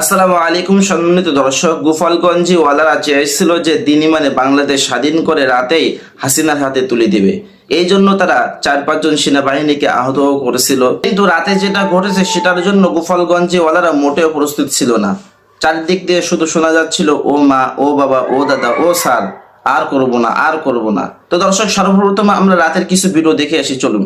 আসসালামু আলাইকুম সম্মানিত দর্শক, গোপালগঞ্জে ওয়ালারা চেয়েছিল যে দিনই মানে বাংলাদেশ স্বাধীন করে রাতেই হাসিনার হাতে তুলে দিবে। এই জন্য তারা চার পাঁচজন সেনাবাহিনীকে আহত করেছিল। কিন্তু রাতে যেটা ঘটেছে সেটার জন্য গোপালগঞ্জে ওয়ালারা মোটেও প্রস্তুত ছিল না। চারদিক দিয়ে শুধু শোনা যাচ্ছিল, ও মা, ও বাবা, ও দাদা, ও স্যার, আর করব না, আর করব না। তো দর্শক, সর্বপ্রথম আমরা রাতের কিছু ভিডিও দেখে আসি, চলুন।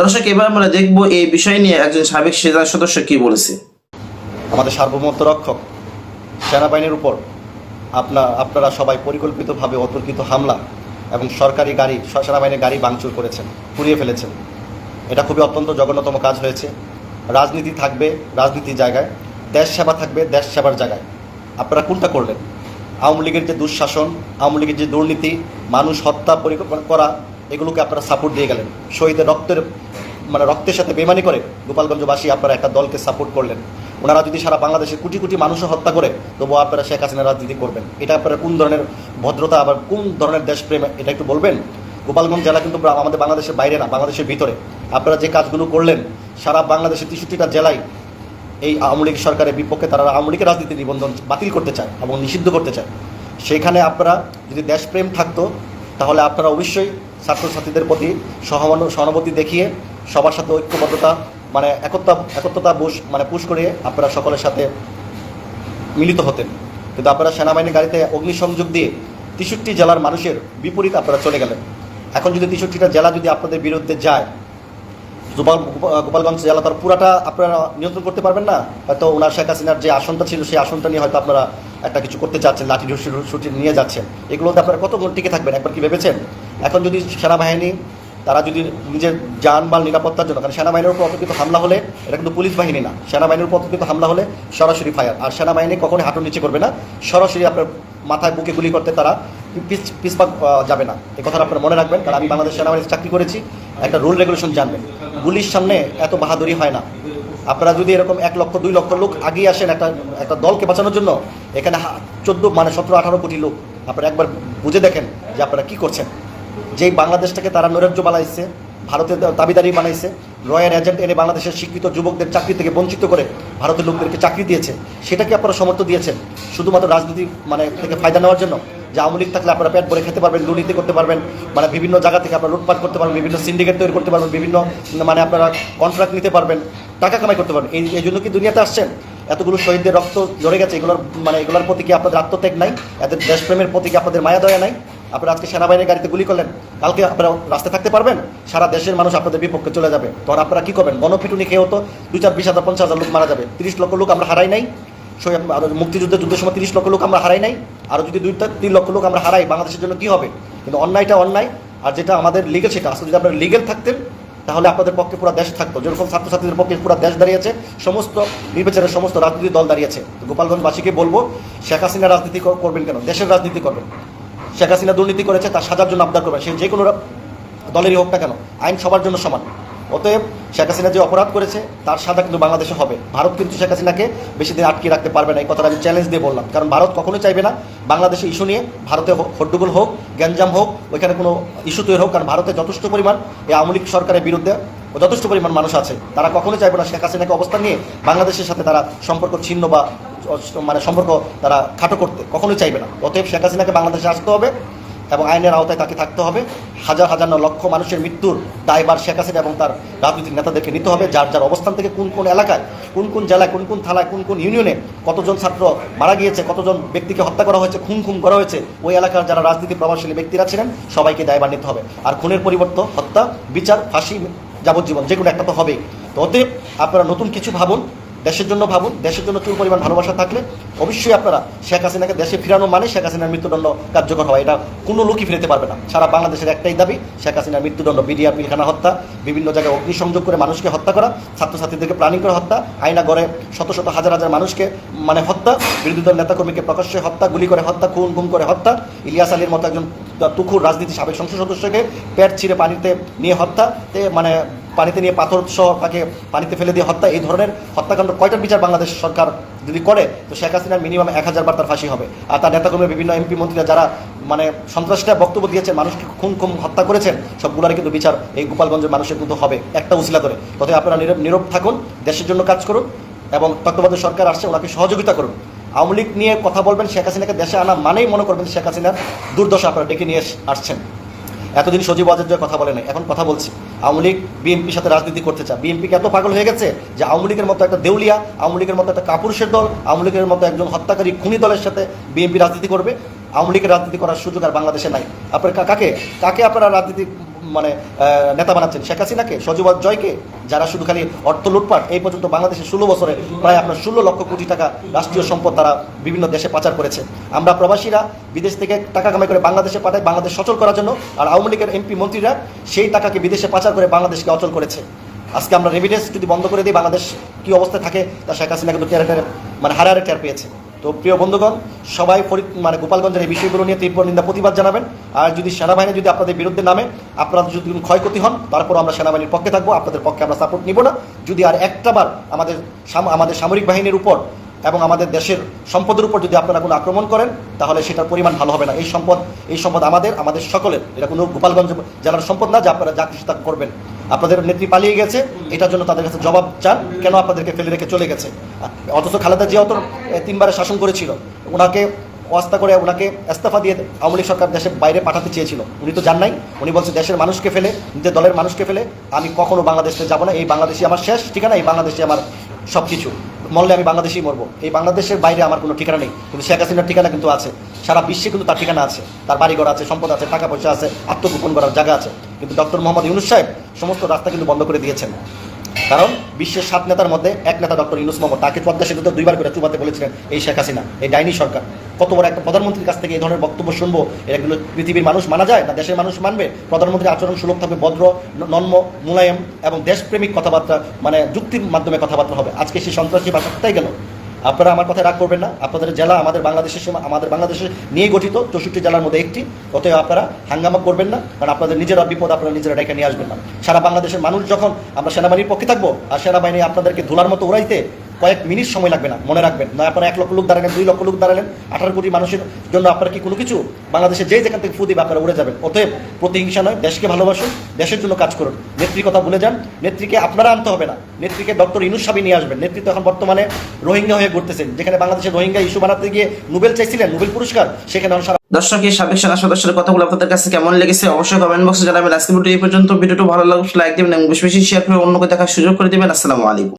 দর্শক, এবার আমরা দেখব এই বিষয় নিয়ে একজন সাবেক সেনা সদস্য কি বলেছে। আমাদের সার্বভৌমত্ব রক্ষক সেনাবাহিনীর উপর আপনার আপনারা সবাই পরিকল্পিতভাবে অতর্কিত হামলা এবং সরকারি গাড়ি, সেনাবাহিনীর গাড়ি ভাঙচুর করেছেন, পুড়িয়ে ফেলেছেন। এটা খুবই অত্যন্ত জঘন্যতম কাজ হয়েছে। রাজনীতি থাকবে রাজনীতির জায়গায়, দেশ সেবা থাকবে দেশ সেবার জায়গায়। আপনারা কোনটা করলেন? আওয়ামী লীগের যে দুঃশাসন, আওয়ামী লীগের যে দুর্নীতি, মানুষ হত্যা পরিকল্পনা করা এগুলোকে আপনারা সাপোর্ট দিয়ে গেলেন। শহীদের রক্তের মানে রক্তের সাথে বেমানি করে গোপালগঞ্জবাসী আপনারা একটা দলকে সাপোর্ট করলেন। ওনারা যদি সারা বাংলাদেশের কোটি কোটি মানুষও হত্যা করে, তবুও আপনারা শেখ হাসিনা রাজনীতি করবেন। এটা আপনারা কোন ধরনের ভদ্রতা আবার কোন ধরনের দেশপ্রেম, এটা একটু বলবেন? গোপালগঞ্জ জেলা কিন্তু আমাদের বাংলাদেশের বাইরে না, বাংলাদেশের ভিতরে। আপনারা যে কাজগুলো করলেন, সারা বাংলাদেশের তেষট্টিটা জেলায় এই আওয়ামী লীগ সরকারের বিপক্ষে তারা আওয়ামী লীগের রাজনীতি নিবন্ধন বাতিল করতে চায় এবং নিষিদ্ধ করতে চায়। সেখানে আপনারা যদি দেশপ্রেম থাকতো, তাহলে আপনারা অবশ্যই ছাত্রছাত্রীদের প্রতি সহমান, সহানুভূতি দেখিয়ে সবার সাথে ঐক্যবদ্ধতা মানে একতা একত্রতা বুশ মানে পুশ করে আপনারা সকলের সাথে মিলিত হতেন। কিন্তু আপনারা সেনাবাহিনীর গাড়িতে অগ্নিসংযোগ দিয়ে তেষট্টি জেলার মানুষের বিপরীত আপনারা চলে গেলেন। এখন যদি তেষট্টিটা জেলা যদি আপনাদের বিরুদ্ধে যায় গোপাল, গোপালগঞ্জ জেলা তার পুরাটা আপনারা নিয়ন্ত্রণ করতে পারবেন না। হয়তো ওনার শেখ হাসিনার যে আসনটা ছিল, সেই আসনটা নিয়ে হয়তো আপনারা একটা কিছু করতে চাচ্ছেন লাঠি ছুটি নিয়ে যাচ্ছেন। এগুলোতে আপনারা কত টিকে থাকবেন, একবার কি ভেবেছেন? এখন যদি সেনাবাহিনী, তারা যদি নিজের যানবাল নিরাপত্তার জন্য, কারণ সেনাবাহিনীর উপর অতর্কিত হামলা হলে, এটা কিন্তু পুলিশ বাহিনী না। সেনাবাহিনীর উপর অতর্কিত হামলা হলে সরাসরি ফায়ার। আর সেনাবাহিনী কখনোই হাঁটুর নিচে করবে না। সরাসরি আপনার মাথায় বুকে গুলি করতে তারা আহ, যাবে না। এই কথাটা আপনারা মনে রাখবেন কারণ আমি বাংলাদেশ সেনাবাহিনীতে চাকরি করেছি একটা রুল রেগুলেশন জানবেন। গুলির সামনে এত বাহাদুরি হয় না। আপনারা যদি এরকম এক লক্ষ দুই লক্ষ লোক আগিয়ে আসেন একটা একটা দলকে বাঁচানোর জন্য এখানে চোদ্দ মানে সতেরো আঠারো কোটি লোক। আপনারা একবার বুঝে দেখেন যে আপনারা কি করছেন। যেই বাংলাদেশটাকে তারা নৈরাজ্য বানাইছে ভারতের দাবিদারি বানাইছে রয়্যাল এজেন্ট এনে বাংলাদেশের শিক্ষিত যুবকদের চাকরি থেকে বঞ্চিত করে ভারতের লোকদেরকে চাকরি দিয়েছে সেটাকে আপনারা সমর্থ দিয়েছেন শুধুমাত্র রাজনীতি মানে থেকে ফায়দা নেওয়ার জন্য? যে আওয়ামী লীগ থাকলে আপনারা পেট ভরে খেতে পারবেন, দুর্নীতি করতে পারবেন মানে বিভিন্ন জায়গা থেকে আপনারা লুটপাট করতে পারবেন, বিভিন্ন সিন্ডিকেট তৈরি করতে পারবেন, বিভিন্ন মানে আপনারা কন্ট্রাক্ট নিতে পারবেন, টাকা কামাই করতে পারবেন। এই এই জন্য কি দুনিয়াতে আসছেন? এতগুলো শহীদদের রক্ত ঝরে গেছে, এগুলোর মানে এগুলোর প্রতি কি আপনাদের আত্মত্যাগ নাই? এদের দেশপ্রেমের প্রতি কি আপনাদের মায়া দয়া নাই? আপনারা আজকে সেনাবাহিনীর গাড়িতে গুলি করলেন, কালকে আপনারা রাস্তায় থাকতে পারবেন? সারা দেশের মানুষ আপনাদের বিপক্ষে চলে যাবে। তখন আপনারা কী করবেন? গণপিটুনি খেয়ে হতো দু চার, বিশ হাজার, পঞ্চাশ হাজার লোক মারা যাবে। তিরিশ লক্ষ লোক আমরা হারাই নাই। মুক্তিযুদ্ধের যুদ্ধের সময় তিরিশ লক্ষ লোক আমরা হারাই নাই আরও যদি দুই তিন লক্ষ লোক আমরা হারাই, বাংলাদেশের জন্য কি হবে? কিন্তু অন্যায়টা অন্যায়, আর যেটা আমাদের লিগেল সেটা আসলে যদি আপনারা লিগেল থাকতেন, তাহলে আপনাদের পক্ষে পুরো দেশ থাকতো। যেরকম ছাত্রছাত্রীদের পক্ষে পুরো দেশ দাঁড়িয়েছে, সমস্ত নির্বাচনের সমস্ত রাজনৈতিক দল দাঁড়িয়েছে। তো গোপালগঞ্জবাসীকে বলব, শেখ হাসিনা রাজনীতি করবেন কেন? দেশের রাজনীতি করবেন। শেখ হাসিনা দুর্নীতি করেছে, তার সাজার জন্য আবদার করবেন। সে যে কোনো দলেরই হোক না কেন, আইন সবার জন্য সমান। অতএব শেখ হাসিনা যে অপরাধ করেছে, তার সাজা কিন্তু বাংলাদেশে হবে। ভারত কিন্তু শেখ হাসিনাকে বেশি দিন আটকে রাখতে পারবে না। এই কথাটা আমি চ্যালেঞ্জ দিয়ে বললাম। কারণ ভারত কখনোই চাইবে না বাংলাদেশে ইস্যু নিয়ে, ভারতে হট্টগোল হোক, গ্যাঞ্জাম হোক, ওইখানে কোনো ইস্যু তৈরি হোক। কারণ ভারতে যথেষ্ট পরিমাণ এই আওয়ামী লীগ সরকারের বিরুদ্ধে যথেষ্ট পরিমাণ মানুষ আছে। তারা কখনোই চাইবে না শেখ হাসিনাকে অবস্থান নিয়ে বাংলাদেশের সাথে তারা সম্পর্ক ছিন্ন বা মানে সম্পর্ক তারা খাটো করতে। কখনোই চাইবে না। অতএব শেখ হাসিনাকে বাংলাদেশে আসতে হবে। এবং আইনের আওতায় তাকে থাকতে হবে। হাজার হাজার না লক্ষ মানুষের মৃত্যুর দায়বার শেখ হাসিনা এবং তার রাজনৈতিক নেতাদেরকে নিতে হবে। যার যার অবস্থান থেকে কোন কোন এলাকায়, কোন কোন জেলায়, কোন কোন থানায়, কোন কোন ইউনিয়নে কতজন ছাত্র মারা গিয়েছে, কতজন ব্যক্তিকে হত্যা করা হয়েছে, খুন খুন করা হয়েছে, ওই এলাকার যারা রাজনীতি প্রভাবশালী ব্যক্তিরা ছিলেন, সবাইকে দায়বার নিতে হবে। আর খুনের পরিবর্তে হত্যা, বিচার, ফাঁসি যাবজ্জীবন যে কোনো একটা তো হবেই। তো অতএব আপনারা নতুন কিছু ভাবুন দেশের জন্য ভাবুন, দেশের জন্য চুল পরিমাণ ভালোবাসা থাকলে অবশ্যই আপনারা শেখ হাসিনাকে দেশে ফিরানো মানে শেখ হাসিনার মৃত্যুদণ্ড কার্যকর হয় এটা কোনো লোকই ফিরতে পারবে না। সারা বাংলাদেশের একটাই দাবি, শেখ হাসিনার মৃত্যুদণ্ড, বিডিআর পিলখানা হত্যা, বিভিন্ন জায়গায় অগ্নিসংযোগ করে মানুষকে হত্যা করা, ছাত্রছাত্রীদেরকে প্ল্যানিং করে হত্যা, আয়না গড়ে শত শত হাজার হাজার মানুষকে মানে হত্যা, বিরোধী দল নেতাকর্মীকে প্রকাশ্যে হত্যা, গুলি করে হত্যা, খুন গুম করে হত্যা, ইলিয়াস আলীর মতো একজন তুখুর রাজনীতি সাবেক সংসদ সদস্যকে পেট ছিঁড়ে পানিতে নিয়ে হত্যা তে মানে পানিতে নিয়ে পাথর সহ তাকে পানিতে ফেলে দিয়ে হত্যা, এই ধরনের হত্যাকাণ্ড কয়টার বিচার বাংলাদেশ সরকার যদি করে, তো শেখ হাসিনার মিনিমাম এক হাজার বার তার ফাঁসি হবে। আর তার নেতাকর্মী, বিভিন্ন এমপি মন্ত্রীরা যারা মানে সন্ত্রাসটা বক্তব্য দিয়েছেন মানুষকে খুন খুন হত্যা করেছেন, সবগুলোরই কিন্তু বিচার এই গোপালগঞ্জের মানুষের কিন্তু হবে একটা উসিলা করে। তবে আপনারা নীরব নীরব থাকুন, দেশের জন্য কাজ করুন এবং তত্ত্বাবধায়ক সরকার আসছে, ওনাকে সহযোগিতা করুন। আওয়ামী লীগ নিয়ে কথা বলবেন, শেখ হাসিনাকে দেশে আনা মানেই মনে করবেন শেখ হাসিনার দুর্দশা আপনারা ডেকে নিয়ে আসছেন। এতদিন সজীব আচার্য কথা বলে নাই, এখন কথা বলছি। আওয়ামী লীগ, বিএনপির সাথে রাজনীতি করতে চায়। বিএনপিকে এত পাগল হয়ে গেছে যে আওয়ামী লীগের মতো একটা দেউলিয়া, আওয়ামী লীগের মতো একটা কাপুরুষের দল, আওয়ামী লীগের মতো একজন হত্যাকারী খুনি দলের সাথে বিএনপি রাজনীতি করবে? আওয়ামী লীগের রাজনীতি করার সুযোগ আর বাংলাদেশে নাই। আপনার কাকে? কাকে আপনারা রাজনীতি মানে নেতা বানাচ্ছেন। শেখ হাসিনাকে সজীব জয়কে, যারা শুধু খালি অর্থ লুটপাট, এই পর্যন্ত বাংলাদেশে ষোলো বছরে প্রায় আপনার ষোলো লক্ষ কোটি টাকা রাষ্ট্রীয় সম্পদ তারা বিভিন্ন দেশে পাচার করেছে। আমরা প্রবাসীরা বিদেশ থেকে টাকা কামাই করে বাংলাদেশে পাঠায় বাংলাদেশ সচল করার জন্য, আর আওয়ামী লীগের এমপি মন্ত্রীরা সেই টাকাকে বিদেশে পাচার করে বাংলাদেশকে অচল করেছে। আজকে আমরা রেমিডেন্স যদি বন্ধ করে দিই, বাংলাদেশ কি অবস্থায় থাকে, তা শেখ হাসিনা কিন্তু টেরে টেরে মানে হারে হারে টের পেয়েছে। তো প্রিয় বন্ধুগণ, সবাই ফরিদ মানে গোপালগঞ্জের এই বিষয়গুলো নিয়ে তীব্র নিন্দা, প্রতিবাদ জানাবেন। আর যদি সেনাবাহিনী যদি আপনাদের বিরুদ্ধে নামে, আপনারা যদি ক্ষয়ক্ষতি হন তারপর আমরা সেনাবাহিনীর পক্ষে থাকব, আপনাদের পক্ষে আমরা সাপোর্ট নিব না। যদি আর একটাবার আমাদের আমাদের সামরিক বাহিনীর উপর এবং আমাদের দেশের সম্পদের উপর যদি আপনারা কোনো আক্রমণ করেন, তাহলে সেটার পরিমাণ ভালো হবে না। এই সম্পদ এই সম্পদ আমাদের আমাদের সকলের। এটা কোনো গোপালগঞ্জ জেলার সম্পদ না যে আপনারা যা কিছু তা করবেন। আপনাদের নেত্রী পালিয়ে গেছে, এটার জন্য তাদের কাছে জবাব চান, কেন আপনাদেরকে ফেলে রেখে চলে গেছে? অথচ খালেদা জিয়া তো তিনবারে শাসন করেছিল। ওনাকে অস্তা করে, ওনাকে ইস্তফা দিয়ে আওয়ামী লীগ সরকার দেশের বাইরে পাঠাতে চেয়েছিল। উনি তো যান নাই, উনি বলছে দেশের মানুষকে ফেলে, নিজের দলের মানুষকে ফেলে, আমি কখনো বাংলাদেশে যাব না, এই বাংলাদেশে আমার শেষ ঠিকানা, এই বাংলাদেশে আমার সব কিছু মরলে আমি বাংলাদেশেই মরবো। এই বাংলাদেশের বাইরে আমার কোনো ঠিকানা নেই। কিন্তু শেখ হাসিনার ঠিকানা কিন্তু আছে। সারা বিশ্বে কিন্তু তার ঠিকানা আছে। তার বাড়িঘর আছে, সম্পদ আছে, টাকা পয়সা আছে, আত্মগোপন করার জায়গা আছে। কিন্তু ডক্টর মোহাম্মদ ইউনুস সাহেব সমস্ত রাস্তা কিন্তু বন্ধ করে দিয়েছেন। কারণ বিশ্বের সাত নেতার মধ্যে এক নেতা ডক্টর ইউনুস মোহাম্মদ, তাকে পদ্মা সেতুতে দুইবার করে চুবাতে বলেছিলেন এই শেখ হাসিনা, এই ডাইনি সরকার। কত বড় একটা প্রধানমন্ত্রীর কাছ থেকে এই ধরনের বক্তব্য শুনব এগুলো পৃথিবীর মানুষ মানা যায় না, দেশের মানুষ মানবে? প্রধানমন্ত্রীর আচরণ সুলভ থাকবে, ভদ্র নন্ম মুলায়ম এবং দেশপ্রেমিক কথাবার্তা মানে যুক্তির মাধ্যমে কথাবার্তা হবে। আজকে সেই সন্ত্রাসী ভাষা কোথায় গেল। আপনারা আমার কথা রাগ করবেন না। আপনাদের জেলা আমাদের বাংলাদেশের সীমা আমাদের বাংলাদেশে নিয়ে গঠিত চৌষট্টি জেলার মধ্যে একটি। অতএব আপনারা হাঙ্গামা করবেন না, কারণ আপনাদের নিজেরা বিপদ আপনারা নিজেরা ডেকে নিয়ে আসবেন না। সারা বাংলাদেশের মানুষ যখন আমরা সেনাবাহিনীর পক্ষে থাকব, আর সেনাবাহিনী আপনাদেরকে ধুলার মতো উড়াইতে কয়েক মিনিট সময় লাগবে না, মনে রাখবেন। না, আপনারা এক লক্ষ লোক দাঁড়ালেন, দুই লক্ষ লোক দাঁড়ালেন, আঠারো কোটি মানুষের জন্য আপনারা কি কোনো কিছু? বাংলাদেশে যেই যেখান থেকে ফু দিবে, আপনারা উড়ে যাবেন। অতএব প্রতিহিংসা নয়, দেশকে ভালোবাসুন, দেশের জন্য কাজ করুন। নেত্রীর কথা ভুলে যান, নেত্রীকে আপনারা আনতে হবে না। নেত্রীকে ডক্টর ইনুস সাবি নিয়ে আসবেন। নেত্রী তো এখন বর্তমানে রোহিঙ্গা হয়ে ঘুরতেছেন। যেখানে বাংলাদেশের রোহিঙ্গা ইস্যু বানাতে গিয়ে নোবেল চাইছিলেন, নোবেল পুরস্কার, সেখানে দর্শক, এই সাবেক সেনা সদস্যের কথাগুলো আপনাদের কাছে কেমন লেগেছে? অবশ্যই কমেন্ট বক্সে জানাবেন। আজকে ভিডিও এই পর্যন্ত। ভিডিওটি ভালো লাগলে লাইক দিবেন এবং বেশি বেশি শেয়ার করে অন্যকে দেখার সুযোগ করে দেবেন। আসসালামু আলাইকুম।